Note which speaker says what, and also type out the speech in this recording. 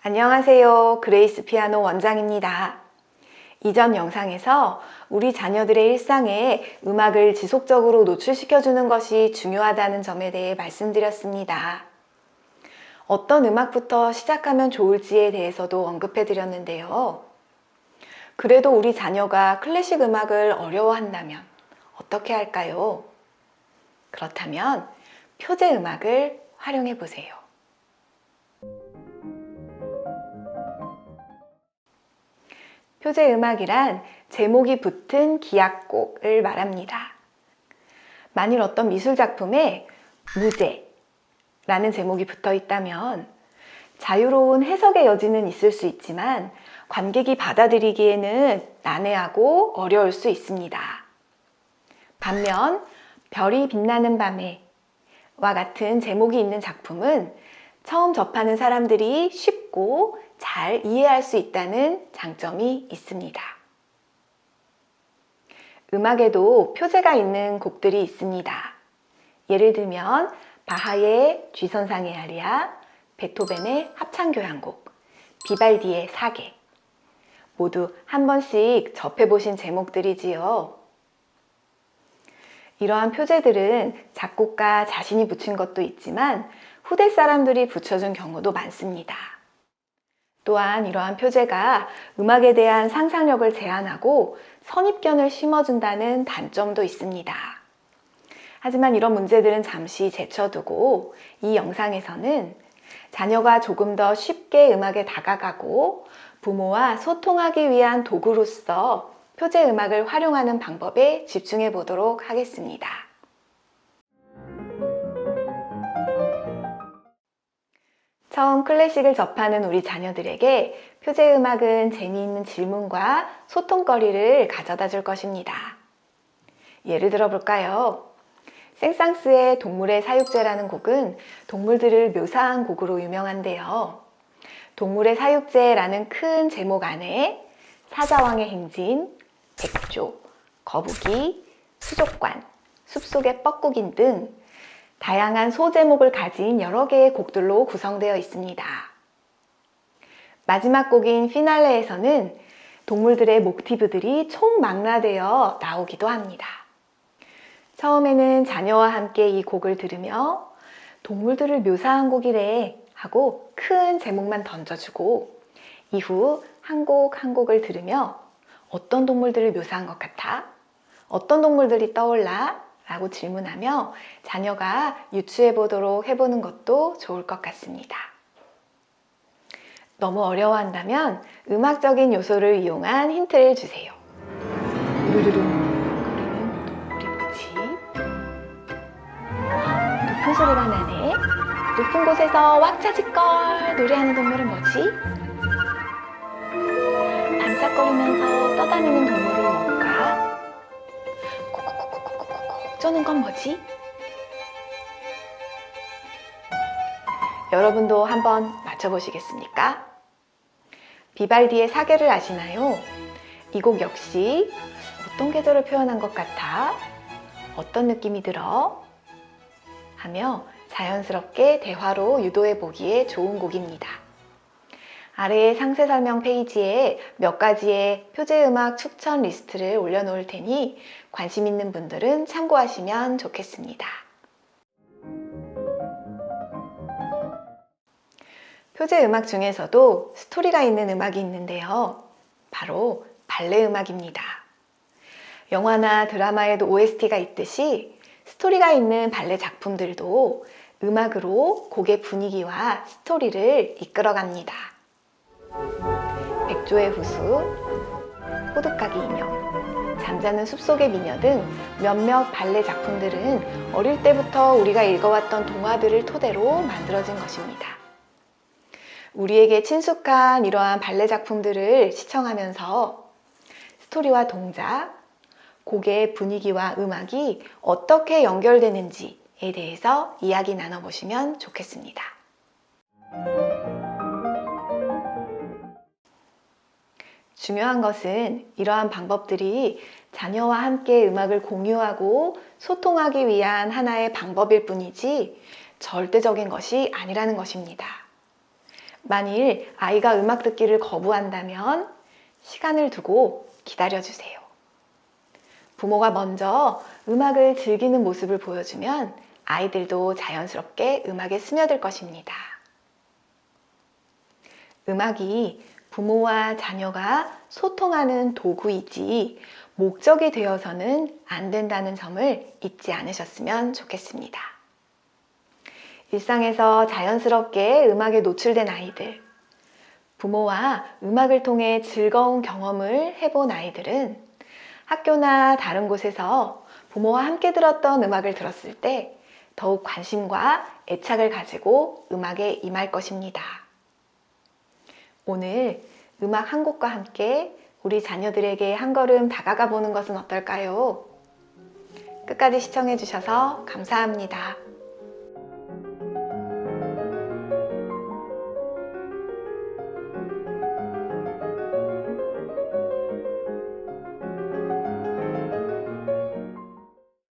Speaker 1: 안녕하세요. 그레이스 피아노 원장입니다. 이전 영상에서 우리 자녀들의 일상에 음악을 지속적으로 노출시켜주는 것이 중요하다는 점에 대해 말씀드렸습니다. 어떤 음악부터 시작하면 좋을지에 대해서도 언급해 드렸는데요. 그래도 우리 자녀가 클래식 음악을 어려워한다면 어떻게 할까요? 그렇다면 표제 음악을 활용해 보세요. 표제 음악이란 제목이 붙은 기악곡을 말합니다. 만일 어떤 미술 작품에 무제라는 제목이 붙어 있다면 자유로운 해석의 여지는 있을 수 있지만 관객이 받아들이기에는 난해하고 어려울 수 있습니다. 반면 별이 빛나는 밤에 와 같은 제목이 있는 작품은 처음 접하는 사람들이 쉽고 잘 이해할 수 있다는 장점이 있습니다. 음악에도 표제가 있는 곡들이 있습니다. 예를 들면 바하의 쥐선상의 아리아, 베토벤의 합창교향곡, 비발디의 사계 모두 한 번씩 접해보신 제목들이지요. 이러한 표제들은 작곡가 자신이 붙인 것도 있지만 후대 사람들이 붙여준 경우도 많습니다. 또한 이러한 표제가 음악에 대한 상상력을 제한하고 선입견을 심어준다는 단점도 있습니다. 하지만 이런 문제들은 잠시 제쳐두고 이 영상에서는 자녀가 조금 더 쉽게 음악에 다가가고 부모와 소통하기 위한 도구로서 표제 음악을 활용하는 방법에 집중해 보도록 하겠습니다. 처음 클래식을 접하는 우리 자녀들에게 표제 음악은 재미있는 질문과 소통거리를 가져다 줄 것입니다. 예를 들어 볼까요? 생상스의 동물의 사육제라는 곡은 동물들을 묘사한 곡으로 유명한데요. 동물의 사육제라는 큰 제목 안에 사자왕의 행진, 백조, 거북이, 수족관, 숲속의 뻐꾸긴 등 다양한 소제목을 가진 여러 개의 곡들로 구성되어 있습니다. 마지막 곡인 피날레에서는 동물들의 모티브들이 총망라되어 나오기도 합니다. 처음에는 자녀와 함께 이 곡을 들으며 동물들을 묘사한 곡이래 하고 큰 제목만 던져주고 이후 한 곡한 곡을 들으며 어떤 동물들을 묘사한 것 같아? 어떤 동물들이 떠올라? 라고 질문하며 자녀가 유추해 보도록 해보는 것도 좋을 것 같습니다. 너무 어려워한다면 음악적인 요소를 이용한 힌트를 주세요. 루루룽 거리는 동물이 뭐지? 높은 소리가 나네. 높은 곳에서 왁자지껄 노래하는 동물은 뭐지? 반짝거리면서 떠다니는 동물은 뭘까? 콕콕콕콕콕콕 쪼는 건 뭐지? 여러분도 한번 맞춰보시겠습니까? 비발디의 사계를 아시나요? 이 곡 역시 어떤 계절을 표현한 것 같아? 어떤 느낌이 들어? 하며 자연스럽게 대화로 유도해 보기에 좋은 곡입니다. 아래의 상세 설명 페이지에 몇 가지의 표제 음악 추천 리스트를 올려놓을 테니 관심 있는 분들은 참고하시면 좋겠습니다. 표제 음악 중에서도 스토리가 있는 음악이 있는데요. 바로 발레 음악입니다. 영화나 드라마에도 OST가 있듯이 스토리가 있는 발레 작품들도 음악으로 곡의 분위기와 스토리를 이끌어갑니다. 백조의 후수, 호두까기 인형, 잠자는 숲속의 미녀 등 몇몇 발레 작품들은 어릴 때부터 우리가 읽어왔던 동화들을 토대로 만들어진 것입니다. 우리에게 친숙한 이러한 발레 작품들을 시청하면서 스토리와 동작, 곡의 분위기와 음악이 어떻게 연결되는지에 대해서 이야기 나눠보시면 좋겠습니다. 중요한 것은 이러한 방법들이 자녀와 함께 음악을 공유하고 소통하기 위한 하나의 방법일 뿐이지 절대적인 것이 아니라는 것입니다. 만일 아이가 음악 듣기를 거부한다면 시간을 두고 기다려주세요. 부모가 먼저 음악을 즐기는 모습을 보여주면 아이들도 자연스럽게 음악에 스며들 것입니다. 음악이 부모와 자녀가 소통하는 도구이지 목적이 되어서는 안 된다는 점을 잊지 않으셨으면 좋겠습니다. 일상에서 자연스럽게 음악에 노출된 아이들, 부모와 음악을 통해 즐거운 경험을 해본 아이들은 학교나 다른 곳에서 부모와 함께 들었던 음악을 들었을 때 더욱 관심과 애착을 가지고 음악에 임할 것입니다. 오늘 음악 한 곡과 함께 우리 자녀들에게 한 걸음 다가가 보는 것은 어떨까요? 끝까지 시청해 주셔서 감사합니다.